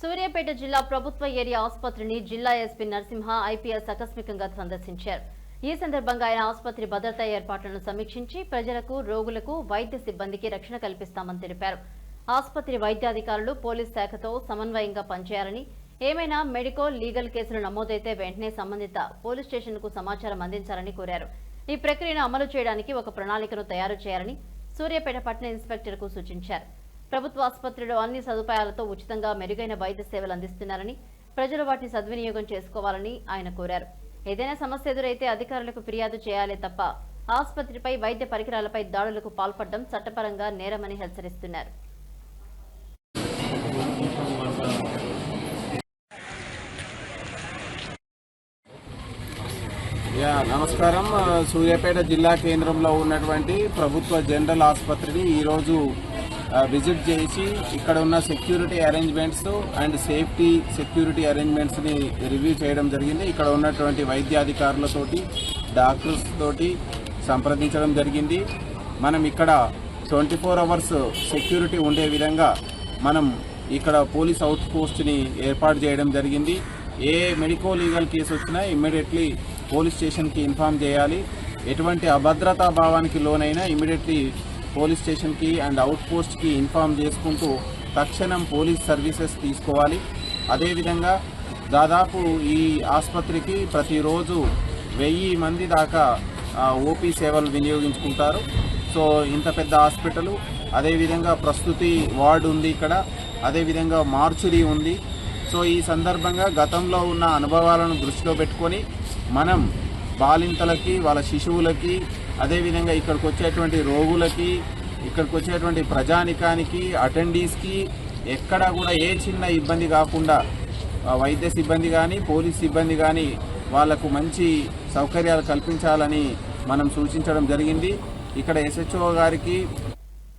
సూర్యాపేట జిల్లా ప్రభుత్వ ఏరియా ఆసుపత్రిని జిల్లా ఎస్పీ నరసింహ ఐపీఎస్ ఆకస్మికంగా సందర్శించారు. ఈ సందర్భంగా ఆయన ఆసుపత్రి భద్రతా ఏర్పాట్లను సమీక్షించి ప్రజలకు రోగులకు వైద్య సిబ్బందికి రక్షణ కల్పిస్తామని తెలిపారు. ఆసుపత్రి వైద్యాధికారులు పోలీస్ శాఖతో సమన్వయంగా పనిచేయాలని ఏమైనా మెడికో లీగల్ కేసులు నమోదైతే వెంటనే సంబంధిత పోలీస్ స్టేషన్కు సమాచారం అందించాలని కోరారు. ఈ ప్రక్రియను అమలు చేయడానికి ఒక ప్రణాళికను తయారు చేయాలని సూర్యాపేట పట్టణ ఇన్స్పెక్టర్కు సూచించారు. ప్రభుత్వ ఆసుపత్రిలో అన్ని సదుపాయాలతో ఉచితంగా మెరుగైన వైద్య సేవలు అందిస్తున్నారని ప్రజలు వాటిని సద్వినియోగం చేసుకోవాలని ఆయన కోరారు. ఏదైనా సమస్య ఎదురైతే అధికారులకు ఫిర్యాదు చేయాలే తప్ప ఆసుపత్రిపై వైద్య పరికరాలపై దాడులకు పాల్పడడం చట్టపరంగా నేరమని హెచ్చరిస్తున్నారు. యా నమస్కారం. సూర్యాపేట జిల్లా కేంద్రంలో ఉన్నటువంటి ప్రభుత్వ జనరల్ ఆసుపత్రిని ఈరోజు విజిట్ చేసి ఇక్కడ ఉన్న security arrangements and safety security అరేంజ్మెంట్స్ని review చేయడం జరిగింది. ఇక్కడ ఉన్నటువంటి వైద్యాధికారులతోటి డాక్టర్స్ తోటి సంప్రదించడం జరిగింది. మనం ఇక్కడ ట్వంటీ ఫోర్ అవర్స్ సెక్యూరిటీ ఉండే విధంగా మనం ఇక్కడ పోలీస్ అవుట్ పోస్ట్ని ఏర్పాటు చేయడం జరిగింది. ఏ మెడికో లీగల్ కేసు వచ్చినా ఇమ్మీడియట్లీ పోలీస్ స్టేషన్కి ఇన్ఫామ్ చేయాలి. ఎటువంటి అభద్రతా భావానికి లోనైనా ఇమ్మీడియట్లీ పోలీస్ స్టేషన్కి అండ్ అవుట్ పోస్ట్కి ఇన్ఫామ్ చేసుకుంటూ తక్షణం పోలీస్ సర్వీసెస్ తీసుకోవాలి. అదేవిధంగా దాదాపు ఈ ఆసుపత్రికి ప్రతిరోజు వెయ్యి మంది దాకా ఓపీ సేవలు వినియోగించుకుంటారు. సో ఇంత పెద్ద హాస్పిటల్ అదేవిధంగా ప్రస్తుతి వార్డు ఉంది ఇక్కడ అదేవిధంగా మార్చురీ ఉంది. సో ఈ సందర్భంగా గతంలో ఉన్న అనుభవాలను దృష్టిలో పెట్టుకొని మనం బాలింతలకి వాళ్ళ శిశువులకి అదేవిధంగా ఇక్కడికి వచ్చేటువంటి రోగులకి ఇక్కడికి వచ్చేటువంటి ప్రజానికానికి అటెండీస్కి ఎక్కడా కూడా ఏ చిన్న ఇబ్బంది కాకుండా వైద్య సిబ్బంది కానీ పోలీస్ సిబ్బంది కానీ వాళ్ళకు మంచి సౌకర్యాలు కల్పించాలని మనం సూచించడం జరిగింది. ఇక్కడ ఎస్హెచ్ఓ గారికి